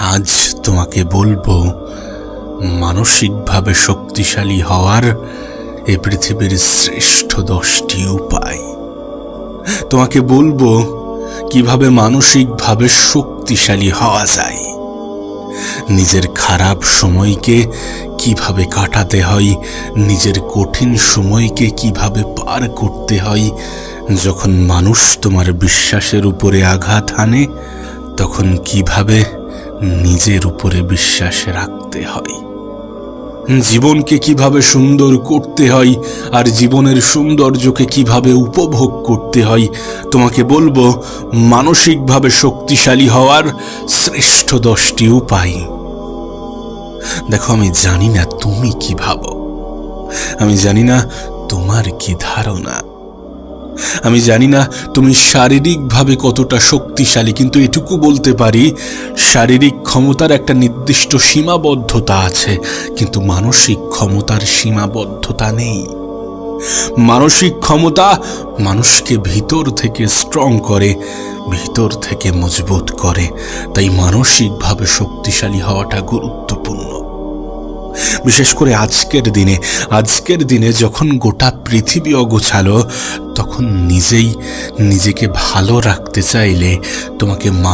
আজ তোমাকে বলব, মানসিকভাবে শক্তিশালী হওয়ার এ পৃথিবীর শ্রেষ্ঠ দশটি উপায়। তোমাকে বলব, কীভাবে মানসিকভাবে শক্তিশালী হওয়া যায়। নিজের খারাপ সময়কে কীভাবে কাটাতে হয়, নিজের কঠিন সময়কে কীভাবে পার করতে হয়, যখন মানুষ তোমার বিশ্বাসের উপরে আঘাত হানে, তখন কীভাবে নিজের উপরে বিশ্বাস রাখতে হয়। জীবনকে কীভাবে সুন্দর করতে হয় আর জীবনের সৌন্দর্যকে কীভাবে উপভোগ করতে হয়, তোমাকে বলব, মানসিকভাবে শক্তিশালী হওয়ার শ্রেষ্ঠ দশটি উপায়। দেখো, আমি জানি না তুমি কি ভাবো। আমি জানি না তোমার কি ধারণা। আমি জানি না তুমি শারীরিকভাবে কতটা শক্তিশালী, কিন্তু এটুকু বলতে পারি, শারীরিক ক্ষমতার একটা নির্দিষ্ট সীমাবদ্ধতা আছে, কিন্তু মানসিক ক্ষমতার সীমাবদ্ধতা নেই। মানসিক ক্ষমতা মানুষকে ভিতর থেকে স্ট্রং করে, ভিতর থেকে মজবুত করে, তাই মানসিকভাবে শক্তিশালী হওয়াটা গুরুত্বপূর্ণ। বিশেষ করে আজকের দিনে আজকের দিনে যখন গোটা পৃথিবী অগোছালো, তখন নিজেই নিজেকে ভালো রাখতে চাইলে তোমাকে মা-